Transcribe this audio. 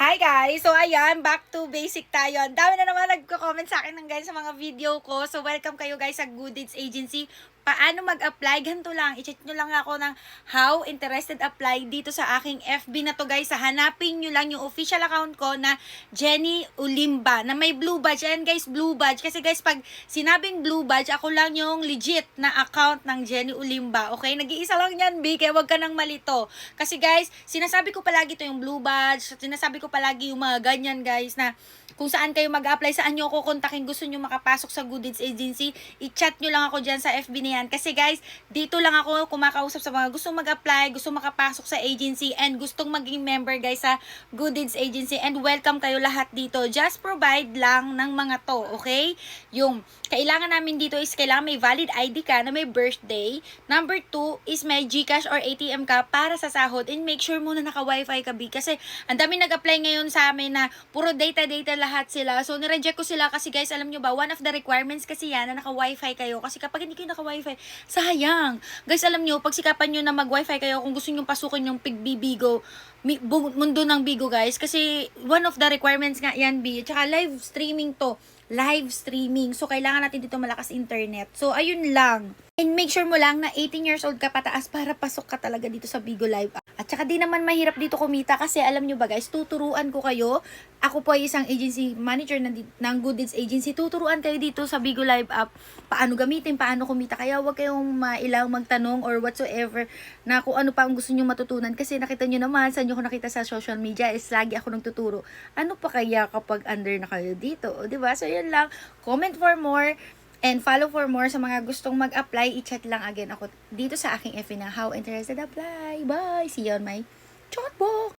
Hi guys! So ayan, back to basic tayo. Ang dami na naman nagko-comment sa akin ng guys sa mga video ko. So welcome kayo guys sa Good Deeds Agency. Paano mag-apply? Ganito lang. I-check nyo lang ako ng how interested apply dito sa aking FB na to guys. Sa hanapin nyo lang yung official account ko na Jenny Ulimba na may blue badge. Ayan guys, blue badge. Kasi guys, pag sinabing blue badge, ako lang yung legit na account ng Jenny Ulimba. Okay? Nag-iisa lang yan, B. Kaya wag ka nang malito. Kasi guys, sinasabi ko palagi to yung blue badge. Sinasabi ko palagi yung mga ganyan guys na kung saan kayo mag-apply, saan nyo ako kontakin, gusto nyo makapasok sa Good Deeds Agency, i-chat nyo lang ako dyan sa FB na yan. Kasi guys, dito lang ako kumakausap sa mga gustong mag-apply, gustong makapasok sa agency, and gustong maging member guys sa Good Deeds Agency. And welcome kayo lahat dito. Just provide lang ng mga to, okay? Yung kailangan namin dito is kailangan may valid ID ka na may birthday. Number two is may GCash or ATM ka para sa sahod. And make sure muna naka-wifi ka, B. Kasi ang dami nag-apply ngayon sa amin na puro data-data lahat sila. So, nireject ko sila kasi guys, alam nyo ba, one of the requirements kasi yan na naka-wifi kayo. Kasi kapag hindi kayo naka-wifi, sayang. Guys, alam nyo, pagsikapan nyo na mag-wifi kayo kung gusto nyo pasukin yung pigbibigo, mundo ng bigo guys. Kasi one of the requirements nga yan, B. Tsaka live streaming to. Live streaming. So, kailangan natin dito malakas internet. So, ayun lang. And make sure mo lang na 18 years old ka pataas para pasok ka talaga dito sa Bigo Live. At saka di naman mahirap dito kumita kasi alam nyo ba guys, tuturuan ko kayo. Ako po ay isang agency manager ng, Good Deeds Agency. Tuturuan kayo dito sa Bigo Live app paano gamitin, paano kumita. Kaya huwag kayong mailang magtanong or whatsoever na kung ano pa ang gusto nyo matutunan. Kasi nakita nyo naman, saan nyo ko nakita sa social media is lagi ako nagtuturo. Ano pa kaya kapag under na kayo dito? O, diba? So, yun lang. Comment for more. And follow for more sa mga gustong mag-apply, i-chat lang again ako dito sa aking FB na How Interested Apply. Bye! See you on my chatbox!